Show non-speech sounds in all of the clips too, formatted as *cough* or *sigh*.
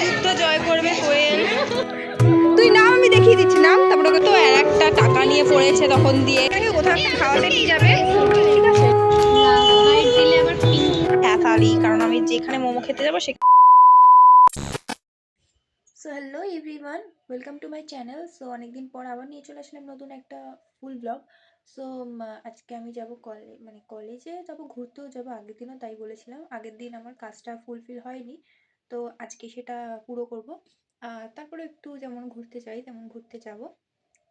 যুদ্ধ জয় করবে কোয়েল। তুই নাম আমি দেখিয়ে দিচ্ছি নাম? তারপরে ওকে তো আর একটা টাকা নিয়ে পড়েছে তখন দিয়ে। কোথাও একটা খাওয়াতে নিয়ে যাবে? ঠিক আছে হ্যাঁ তাহলেই কারণ আমি যেখানে মোমো খেতে যাব সে so hello everyone welcome to my channel so অনেকদিন পর আবার নিয়ে চলে আসলাম নতুন একটা ফুল ব্লগ সো আজকে আমি যাব কলে মানে কলেজে যাব ঘুরতেও যাব আগের দিনও তাই বলেছিলাম। আগের দিন আমার কাজটা ফুলফিল হয়নি। তো আজকে সেটা পুরো করব। তারপরে একটু যেমন ঘুরতে চাই তেমন ঘুরতে যাব।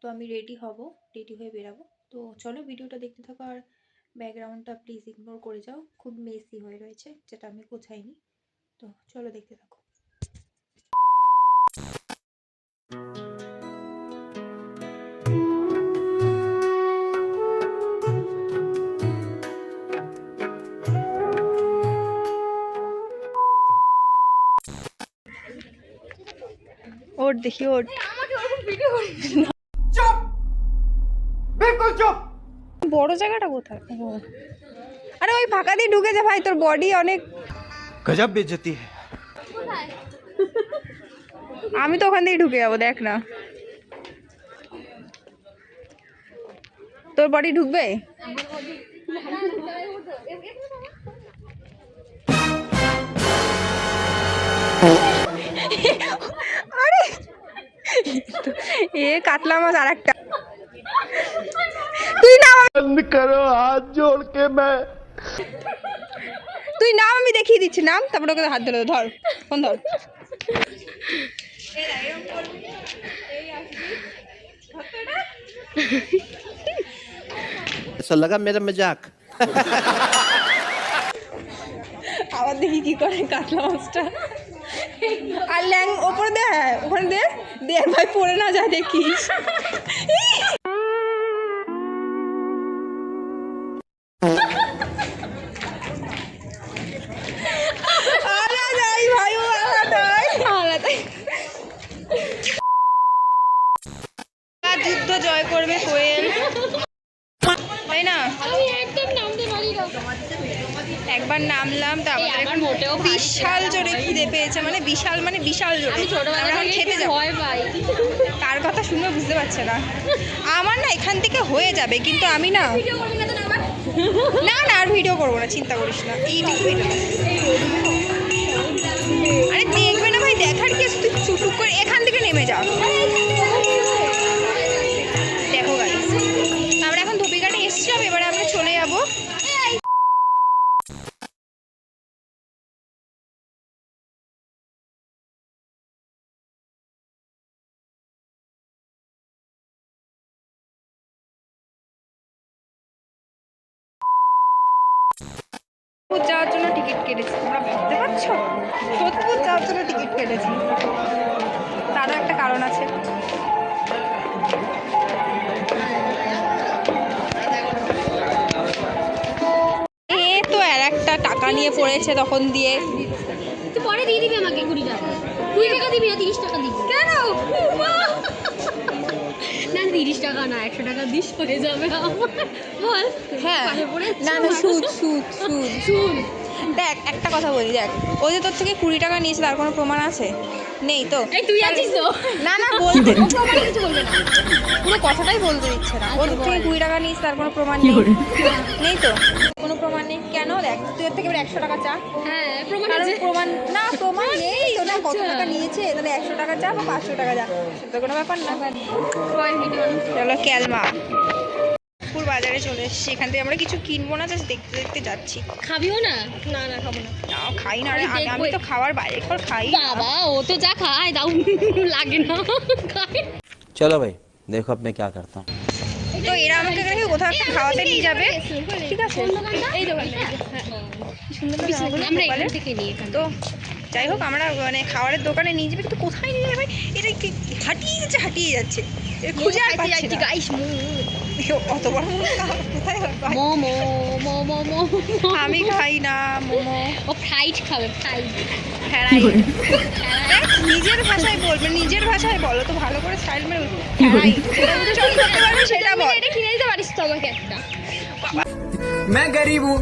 তো আমি রেডি হব রেডি হয়ে বেরাবো। তো চলো ভিডিওটা দেখতে থাকো আর ব্যাকগ্রাউন্ডটা প্লিজ ইগনোর করে যাও। খুব মেসি হয়ে রয়েছে, যেটা আমি গোছাইনি। তো চলো দেখতে থাকো। দেখি ওঠ বড় জায়গাটা কোথায়? আরে ওই ফাঁকা দিয়ে ঢুকে যা ভাই তোর বডি অনেক গজব বেজতি আমি তো ওখান থেকে ঢুকে যাব দেখ না। তোর বডি ঢুকবে? Oh. এ কাতলা মাছ আর একটা তুই না बंद करो हाथ जोड़ के मैं তুই নাম আমি দেখিয়ে দিচ্ছি নাম তারপরে ওকে হাত ধরে ধর ফোন ধর ऐसा लगा मेरा मजाक আবার দেখি কি করে কাতলা মাছটা আর ল্যাং ওপরে দে হ্যাঁ ওখানে দে। দে ভাই পড়ে না যায় দেখিস। একবার নামলাম তো আমাদের এখন বিশাল জোরে খিদে পেয়েছে মানে বিশাল মানে বিশাল জোরে। আমরা এখন খেতে যাব। তার কথা শুনে বুঝতে পারছে না। আমার না এখান থেকে হয়ে যাবে কিন্তু আমি না না না আর ভিডিও করব না চিন্তা করিস না। এইটুকু ভিডিও। আরে দেখবে না ভাই দেখার কি তুই চুটুক করে এখান থেকে নেমে যা। যাওয়ার জন্য টিকিট কেটেছি। তোমরা ভাবতে পারছ? সোদপুর যাওয়ার জন্য টিকিট কেটেছি। তারও একটা কারণ আছে। এ তো একটা টাকা নিয়ে পড়েছে তখন দিয়ে। পরে দিয়ে দিবি আমাকে কুড়ি টাকা। কুড়ি টাকা দিবি না, তিরিশ টাকা দিবি। টাকা না একশো টাকা দিস হয়ে যাবে বল হ্যাঁ না না সুদ সুদ সুদ শুন। দেখ একটা কথা বলি দেখ। ও যে তোর থেকে কুড়ি টাকা নিয়েছে তার কোনো প্রমাণ আছে? নেই তো। এই তুই আছিস তো? না না বলতে কিছু বলবে না। পুরো কথাটাই বলতে দিচ্ছে না। ওর আচ্ছা, থেকে কুড়ি টাকা নিস তার কোনো প্রমাণ নেই। নেই তো? কোনো প্রমাণ নেই। কেন? দেখ তুই থেকে একশো টাকা চা। হ্যাঁ প্রমাণ প্রমাণ না প্রমাণ নেই তো। না কত আচ্ছা। টাকা নিয়েছে তাহলে একশো টাকা চা বা পাঁচশো টাকা চা। সেটা তো কোনো ব্যাপার না। চলো ক্যালমা। সোদপুর বাজারে চলে এসেছি। এখান থেকে আমরা কিছু কিনবো না জাস্ট দেখতে দেখতে যাচ্ছি। খাবিও না? না না খাব না। খাই না আমি তো খাওয়ার বাইরে পর খাই। বাবা ও তো যা খায় দাও। লাগে না। চলো ভাই দেখো আপনি কি করতাম। তো এরা আমাকে কাছে কোথাও একটা খাওয়াতে নিয়ে যাবে। ঠিক আছে। এই দোকানে হ্যাঁ। আমরা এখান থেকে দোকানটা তো যাই হোক আমরা মানে খাবারের দোকানে নিয়ে যাবে। কিন্তু কোথায় নিয়ে যাবে এটা হাঁটিয়ে যাচ্ছে হাঁটিয়ে যাচ্ছে। খুঁজে আর পাচ্ছি না। অত বড় মোমো খাওয়া কোথায় হবে? মোমো মোমো মোমো আমি খাই না মোমো ও ফ্রাইড খাবে ফ্রাইড ফ্যারাই দেখ, নিজের ভাষায় বলবে নিজের ভাষায় বলো তো ভালো করে স্টাইল মেরে ফ্যারাই যেটা উচ্চারণ করতে পারবে সেটা বল এটা কিনে দিতে পারিস তো আমাকে একটা मैं गरीब हूँ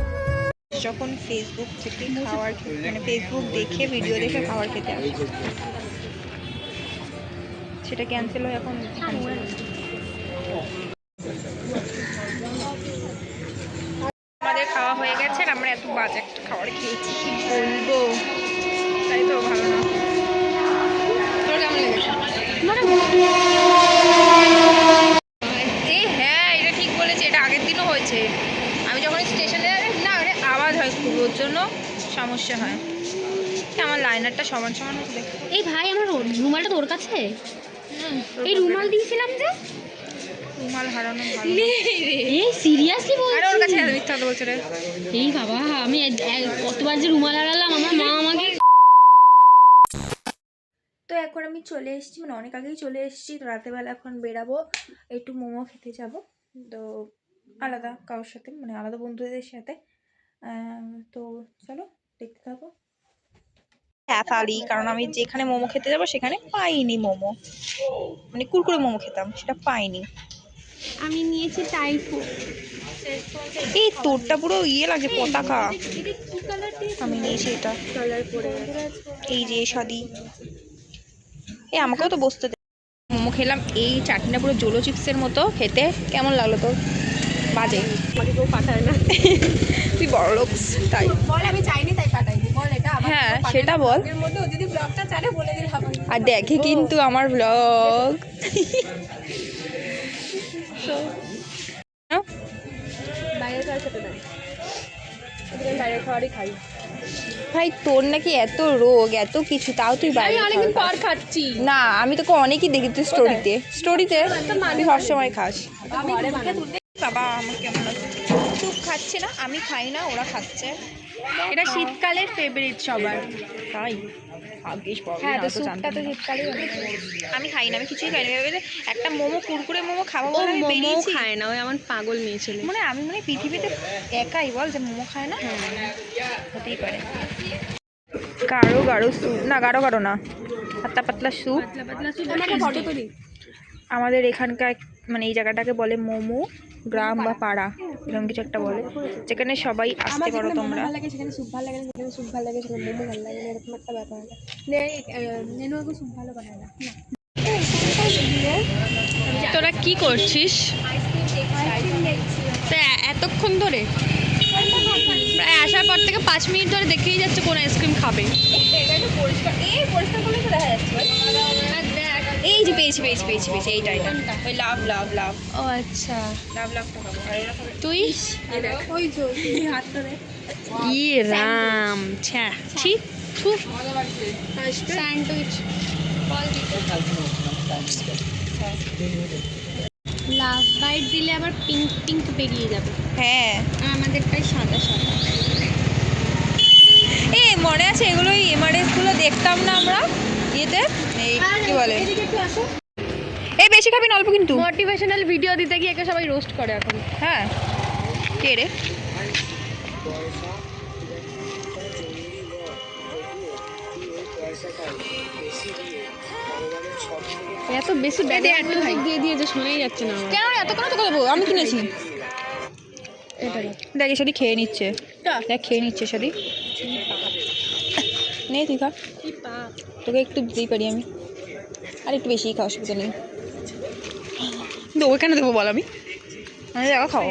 যখন ফেসবুক থেকে খাবার খে- মানে ফেসবুক দেখে ভিডিও দেখে খাবার খেতে আসে সেটা ক্যান্সেল হয়ে এখন আমরা এত বাজে একটা খাবার খেয়েছি কি বলব? তাই তো ভালো না। তোর কেমন লেগেছে? এই হ্যাঁ এটা ঠিক বলেছে এটা আগের দিনও হয়েছে। আমি যখন স্টেশনে না মানে আওয়াজ হয় খুব ওর জন্য সমস্যা হয়। আমার লাইনারটা সমান সমান হচ্ছে এই ভাই আমার রুমালটা তোর কাছে? এই রুমাল দিয়েছিলাম যে? রুমাল হারানো ভালো। এই সিরিয়াসলি আরে ওর কাছে এত মিথ্যা কথা বলছে রে। এই বাবা আমি কতবার যে রুমাল হারালাম আমার মা আমাকে তো এখন আমি চলে এসেছি মানে অনেক আগেই চলে এসেছি তো রাতেরবেলা এখন বেরাবো একটু মোমো খেতে যাব তো আলাদা কারোর সাথে মানে আলাদা বন্ধুদের সাথে। তো চলো দেখতে থাকো। হ্যাথালি কারণ আমি যেখানে মোমো খেতে যাব সেখানে পাইনি মোমো। মানে কুরকুরে মোমো খেতাম সেটা পাইনি। আমি নিয়েছি টাইপো এই তোরটা পুরো ইয়ে লাগে পতাকা। আমি নিয়েছি এটা। এই যে সাদি এই আমাকেও তো বসতে দে মোমো খেলাম। এই চাটনিটা পুরো জোলো চিপসের মতো খেতে। কেমন লাগল তোর? বাজে। আমাকে কেউ পাঠায় না। তুই বড় লোক তাই। বল আমি চাইনি তাই পাঠাইনি। বল এটা হ্যাঁ সেটা বল। এর মধ্যে যদি ব্লগটা চালে বলে দিলে হবে। আর দেখে কিন্তু আমার ব্লগ *laughs* খাই। ভাই তোর নাকি এত রোগ এত কিছু তাও তুই বাইরে অনেকদিন পর খাচ্ছি। না আমি তোকে অনেকই দেখি তুই স্টোরিতে স্টোরিতে তুই সবসময় খাস। বাবা আমার কেমন আছে চুপ খাচ্ছে না আমি খাই না ওরা খাচ্ছে। এটা শীতকালের ফেভারিট সবার। তাই? হ্যাঁ তো স্যুপটা তো শীতকালে আমি খাই না আমি কিছুই খাই না। ভেবে একটা মোমো কুরকুরে মোমো খাব ও মোমো খায় না ওই আমার পাগল মেয়ে ছেলে। মানে আমি মানে পৃথিবীতে একাই বল যে মোমো খায় না? হতেই পারে। গাঢ় গাঢ় স্যুপ। না গাঢ় গাঢ় না। পাতলা পাতলা স্যুপ। আমাদের এখানকার মানে এই জায়গাটাকে বলে মোমো। গ্রাম বা পাড়া এরকম কিছু একটা বলে যেখানে সবাই আসতে পারো তোমরা। ভালো লাগে সেখানে স্যুপ ভালো লাগে না যেখানে স্যুপ ভালো লাগে সেখানে মোমো ভালো লাগে এরকম একটা ব্যাপার নেনু ভালো বানায় না। তোরা কি করছিস? এতক্ষণ ধরে? প্রায় আসার পর থেকে পাঁচ মিনিট ধরে দেখেই যাচ্ছে কোন আইসক্রিম খাবে। এই যে পেয়েছি পেয়েছি পেয়েছি পেয়েছি এইটা এটা ওই লাভ লাভ লাভ। ও আচ্ছা। লাভ লাভটা খাব খাবে তুই? ওই যে তুমি হাত ধরে। ই রাম ছ্যা ছি থু স্যান্ডউইচ লাভ বাইট দিলে আবার পিঙ্ক পিঙ্ক বেরিয়ে যাবে। হ্যাঁ। আমাদেরটাই সাদা সাদা। এ মনে আছে এগুলো এমআরএসগুলো দেখতাম না আমরা? ইয়েতে এই কি বলে? এই বেশি খাবি না অল্প কিন্তু। মোটিভেশনাল ভিডিও দিতে গিয়ে একে সবাই রোস্ট করে এখন। হ্যাঁ। কে রে? এত বেশি ব্যাডে মিউজিক দিয়ে দিয়ে যে শোনাই যাচ্ছে না কেন এত করে তো করব আমি কিনেছি। দেখ। সাদি খেয়ে নিচ্ছে। দেখ খেয়ে নিচ্ছে সাদি নে তুই খা। তোকে একটু দিতেই পারি আমি। আর একটু বেশিই খাওয়া অসুবিধা নেই। দেবো কেন দেবো বল আমি? আমি দেখা খাও।